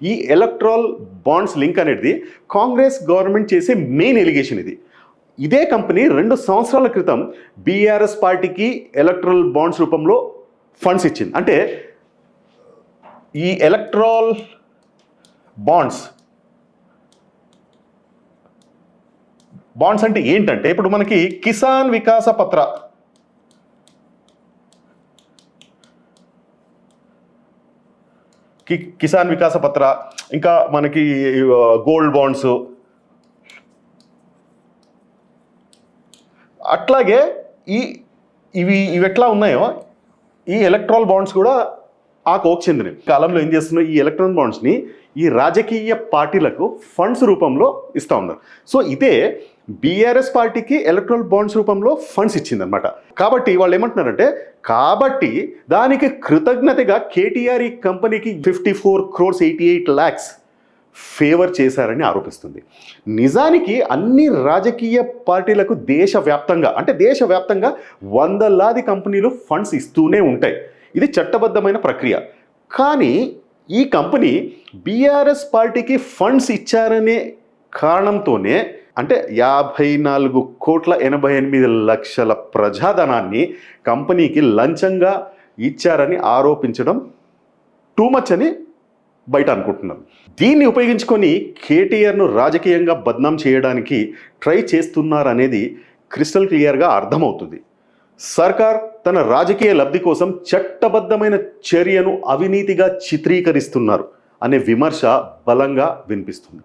ఈ electoral bonds link అనేది Congress government చేసే మెయిన్ ఎలిగేషన్ ఇది. ఇదే కంపెనీ రెండు సంవత్సరాల క్రితం బీఆర్ఎస్ పార్టీకి ఎలక్ట్రల్ బాండ్స్ రూపంలో ఫండ్స్ ఇచ్చింది. అంటే ఈ ఎలక్ట్రాల్ బాండ్స్ బాండ్స్ అంటే ఏంటంటే ఇప్పుడు మనకి కిసాన్ వికాస పత్ర కి కిసాన్ వికాస పత్ర ఇంకా మనకి గోల్డ్ బాండ్స్. అట్లాగే ఈ ఇవి ఇవి ఎట్లా ఉన్నాయో ఈ ఎలక్ట్రాల్ బాండ్స్ కూడా ఆ కోక్ చెందినవి కాలంలో ఏం చేస్తున్నాయి ఈ ఎలక్ట్రాన్ బాండ్స్ని ఈ రాజకీయ పార్టీలకు ఫండ్స్ రూపంలో ఇస్తూ ఉన్నారు. సో ఇదే బీఆర్ఎస్ పార్టీకి ఎలక్ట్రల్ బాండ్స్ రూపంలో ఫండ్స్ ఇచ్చిందనమాట కాబట్టి వాళ్ళు ఏమంటున్నారంటే కాబట్టి దానికి కృతజ్ఞతగా కేటీఆర్ ఈ కంపెనీకి fifty four crores eighty eight lakhs favour చేశారని ఆరోపిస్తుంది. నిజానికి అన్ని రాజకీయ పార్టీలకు దేశవ్యాప్తంగా అంటే దేశవ్యాప్తంగా వందలాది కంపెనీలు ఫండ్స్ ఇస్తూనే ఉంటాయి. ఇది చట్టబద్ధమైన ప్రక్రియ. కానీ ఈ కంపెనీ బీఆర్ఎస్ పార్టీకి ఫండ్స్ ఇచ్చారనే కారణంతోనే అంటే యాభై నాలుగు కోట్ల ఎనభై ఎనిమిది లక్షల ప్రజాధనాన్ని కంపెనీకి లంచంగా ఇచ్చారని ఆరోపించడం టూ మచ్ అని బయట అనుకుంటున్నారు దీన్ని ఉపయోగించుకొని కేటీఆర్ను రాజకీయంగా బద్నాం చేయడానికి ట్రై చేస్తున్నారనేది క్రిస్టల్ క్లియర్గా అర్థమవుతుంది. సర్కార్ తన రాజకీయ లబ్ధి కోసం చట్టబద్ధమైన చర్యను అవినీతిగా చిత్రీకరిస్తున్నారు అనే విమర్శ బలంగా వినిపిస్తుంది.